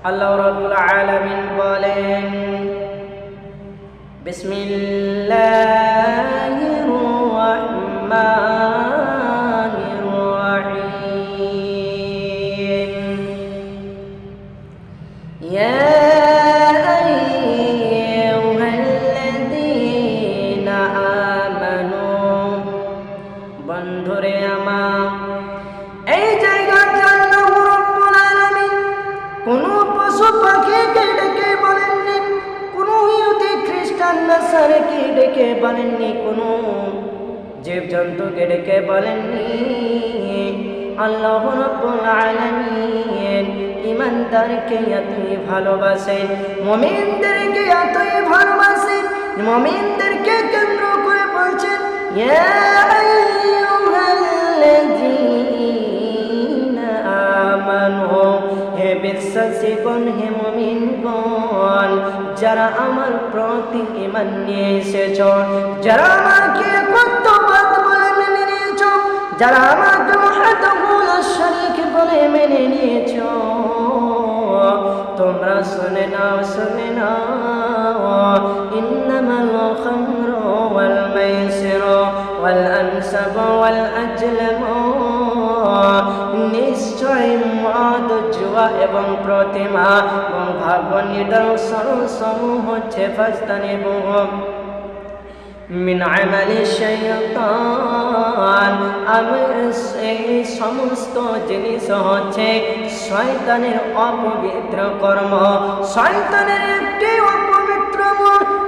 আল্লাহ রাব্বুল আলামিন বলেন বিসমিল্লাহির রহমানির রহিম ইয়া আইয়ুহাল্লাযীনা আমানু বন্ধুরে আমার পাখিকে ডেকে বলেননি কোন ইহুদি খ্রিস্টান নাসারকে ডেকে বলেননি কোন জীবজন্তুকে ডেকে বলেননি আল্লাহ রাব্বুল আলামিন ইমানদারকে এতই ভালোবাসেন মুমিনদেরকে এতই ভালোবাসেন মুমিনদেরকে কেন্দ্র করে বলছেন যারা আমার প্রতি ঈমান নিয়ে এসেছ যারা আমাকে একত্ববাদ বলে মেনে নিয়েছ, যারা আমাকে ওয়াহদাহুল শরীক বলে মেনে নিয়েছ। তোমরা শুনে নাও শুনে নাও। ইন্নামাল খামরু ওয়াল মাইসিরু ওয়াল আনসাবু ওয়াল আজলামু। এবং প্রতিমা এবং ভাগ্য নিদর্শন সমূহ হচ্ছে ফাস্তান এই সমস্ত জিনিস হচ্ছে শয়তানের অপবিত্র কর্ম। শয়তানের একটি অপবিত্র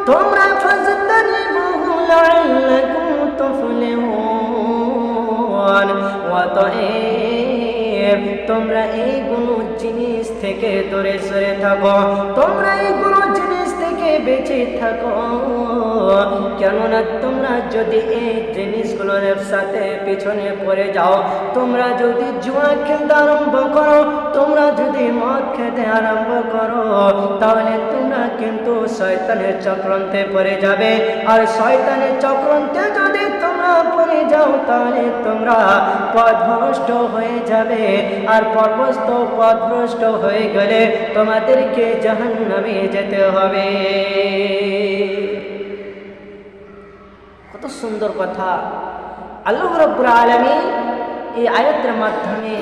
তোমরা ফাস্তানি বহু লাআল্লাকুম তুফলিহুন। তোমরা এই এইগুলো জিনিস থেকে দূরে সরে থাকো। তোমরা এইগুলো জিনিস থেকে বেঁচে থাকো। কেননা তোমরা যদি এই জিনিসগুলোর সাথে পিছনে পড়ে যাও, তোমরা যদি জুয়া খেলতে আরম্ভ করো, তোমরা যদি মদ খেতে আরম্ভ করো, তাহলে তোমরা কিন্তু শয়তানের চক্রান্তে পড়ে যাবে। আর শয়তানের চক্রান্তে যদি তোমরা পড়ে যাও তাহলে তোমরা পথভ্রষ্ট হয়ে যাবে। আর পথভ্রষ্ট পথভ্রষ্ট হয়ে গেলে তোমাদেরকে জাহান্নামে যেতে হবে। কত সুন্দর কথা। আল্লাহ রব্বুর আলমী এই আয়াতের মাধ্যমে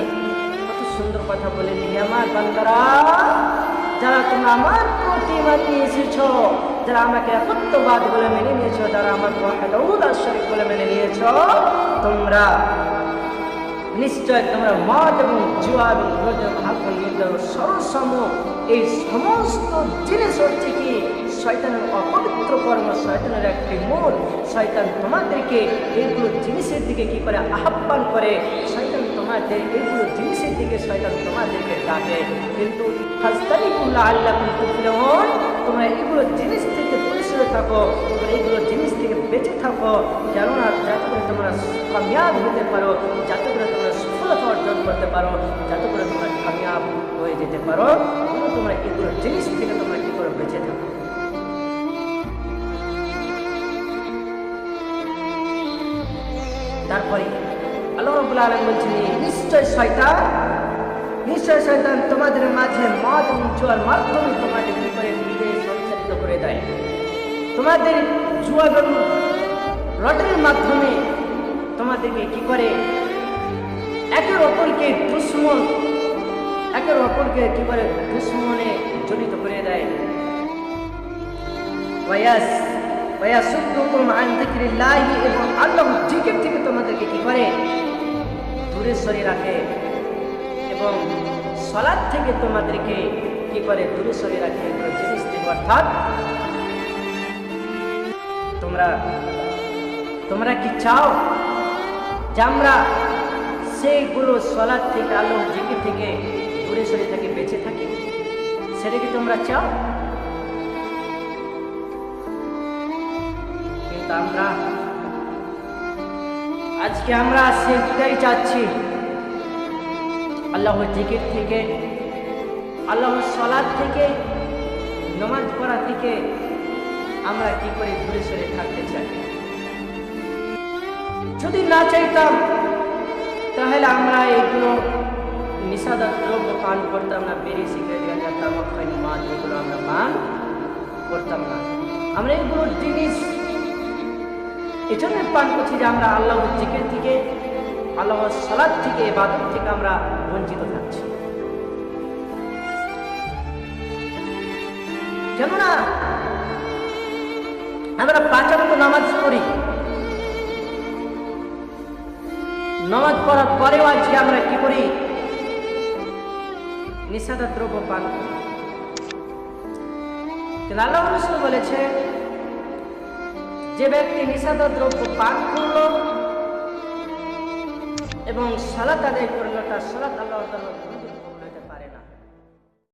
কত সুন্দর কথা বলে হে আমার বান্দারা, যারা তোমরা আমার প্রতি এসেছ যারা আমাকে একত্ববাদ বলে মেনে নিয়েছ, যারা আমার শরীফ বলে মেনে নিয়েছ, তোমরা নিশ্চয় তোমরা মদ এবং জুয়া এবং ভাগ্য নির্ধারণ সরসম এই সমস্ত জিনিস হচ্ছে কি, শয়তানের অপবিত্র কর্ম, শয়তানের একটি মূল। শয়তান তোমাদেরকে এইগুলো জিনিসের দিকে কি করে আহ্বান করে? শয়তান তোমাদের এইগুলো জিনিসের দিকে, শয়তান তোমাদেরকে ডাকে। কিন্তু আল্লাহ তোমরা এইগুলো জিনিস থেকে পরিষ্কার থাকো, তোমরা এইগুলো জিনিস থেকে বেঁচে থাকো, কেননা যাতে করে তোমরা কামিয়াব হতে পারো, যাতে করে তোমরা সফলতা অর্জন করতে পারো, যাতে করে তোমরা কামিয়াব হয়ে যেতে পারো তোমরা এগুলো জিনিস থেকে তোমরা কী করে বেঁচে থাকো? তারপরে আল্লাহ রবুল্লা আলম বলছেন, নিশ্চয় শয়তান নিশ্চয় শয়তান তোমাদের মাঝে মদ জুয়ার মাধ্যমে তোমাদের তোমাদের জুয়া এবং রটের মাধ্যমে তোমাদেরকে কি করে? একের অপরকে দুশ্মন, একের অপরকে কি করে? দুশ্মনে জড়িত করে দেয়। আন এবং আল্লাহ জিকির থেকে তোমাদেরকে কি করে? দূরে সরিয়ে রাখে এবং সলাদ থেকে তোমাদেরকে কি করে? দূরে সরিয়ে রাখে। জিনিস অর্থাৎ তোমরা তোমরা কি চাও যে আমরা সেইগুলো সলাদ থেকে আলো জিকির থেকে, দূরে সরে থেকে বেঁচে থাকি? সেটা কি তোমরা চাও? কিন্তু আমরা, আজকে আমরা সেটাই চাচ্ছি। আল্লাহর জিকির থেকে, আল্লাহর সলাদ থেকে, নমাজ পড়া থেকে আমরা কি করে দূরে সরে থাকতে চাই? যদি না চাইতাম, তাহলে আমরা এগুলো নিষাদার দ্রব্য পান করতাম না, বেরিয়ে সিগারেট গাঁজা তামাক জামাত এগুলো আমরা পান করতাম না। আমরা এগুলো জিনিস এই জন্য পান করছি যে আমরা আল্লাহ জিকের থেকে আল্লাহ সালাদ থেকে এবাদত থেকে আমরা বঞ্চিত থাকছি। কেননা আমরা পাঁচাত্ত নামাজ পড়ি। নামাজ পড়ার পরেও আজকে আমরা কি করি? নিষেধ দ্রব্য পান করি। আল্লাহ বলেছে, যে ব্যক্তি নিষেধ দ্রব্য পান করল এবং সালাত আদায় করল, তার সালাত আল্লাহ